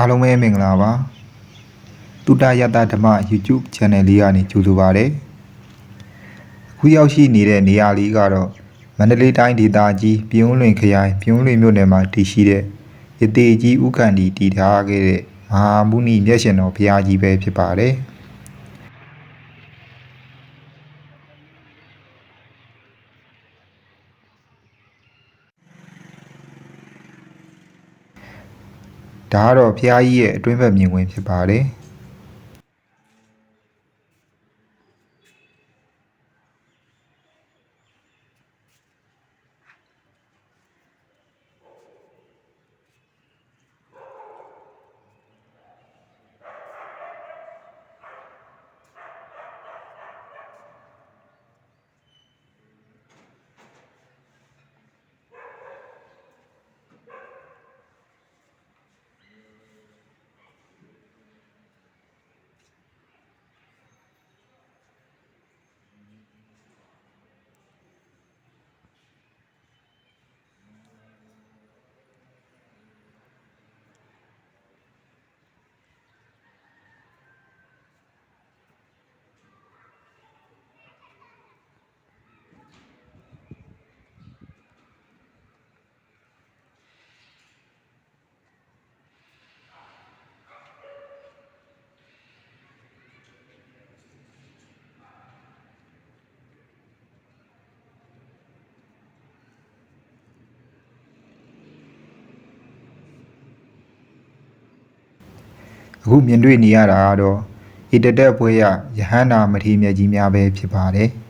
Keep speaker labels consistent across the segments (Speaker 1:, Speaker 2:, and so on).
Speaker 1: အားလုံးပဲမင်္ဂလာပါတုတယတဓမ္မ YouTube Channel လေးကနေကြိုဆိုပါရစေအခုရောက်ရှိနေတဲ့နေရာလေးကတော့မန္တလေးတိုင်းဒေသကြီးပြည်ဦးလွင်ခရိုင်ပြည်ဦးလွင်မြို့နယ်မှာတည်ရှိတဲ့ရတေကြီးဥက္ကန္တီတည်ထားခဲ့တဲ့မဟာမုနီမျက်ရှင်တော်ဘုရားကြီးပဲဖြစ်ပါတယ် ဒါကတော့ဘုရားကြီးရဲ့အတွင်းဘက်မြင်ကွင်းဖြစ်ပါတယ် အခုမြင်တွေ့နေရတာကတော့ဣတတက်ဘွဲရယဟန္တာမထေရမြတ်ကြီးများပဲဖြစ်ပါတယ်။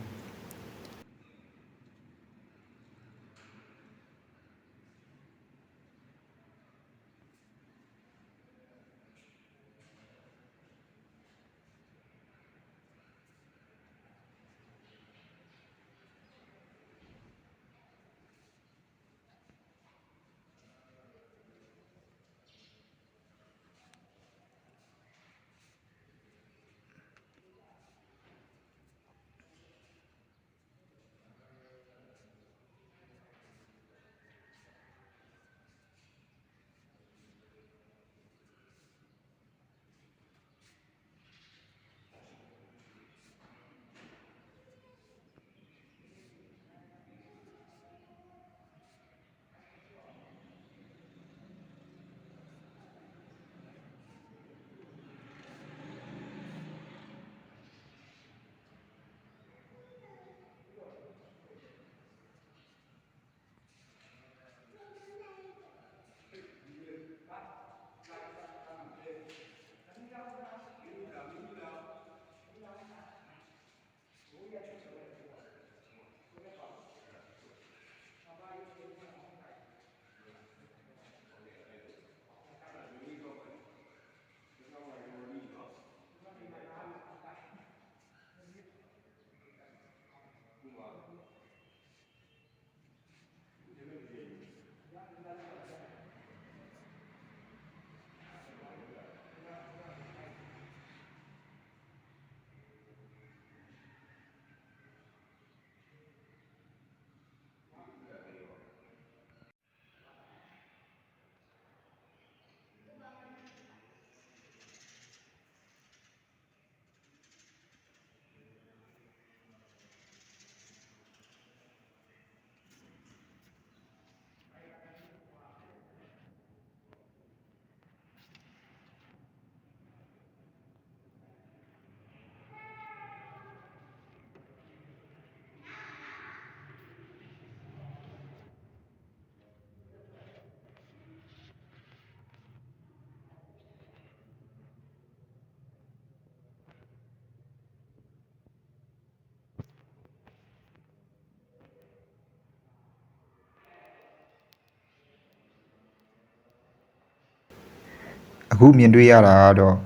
Speaker 1: အခုမြင်တွေ့ရတာကတော့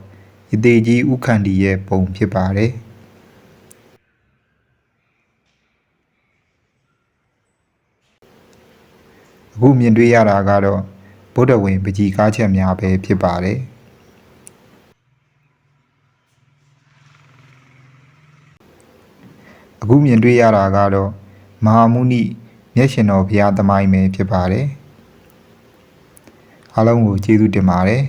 Speaker 1: ယတေကြီးဥက္ကန္တီရဲ့ပုံဖြစ်ပါတယ်အခုမြင်တွေ့ရတာကတော့ဗုဒ္ဓဝင်ပကြီးကားချက်များပဲဖြစ်ပါတယ်အခုမြင်တွေ့ရတာကတော့မဟာမုနိမျက်ရှင်တော်ဘုရားသမိုင်းပဲဖြစ်ပါတယ်အားလုံးကိုကျေးဇူးတင်ပါတယ်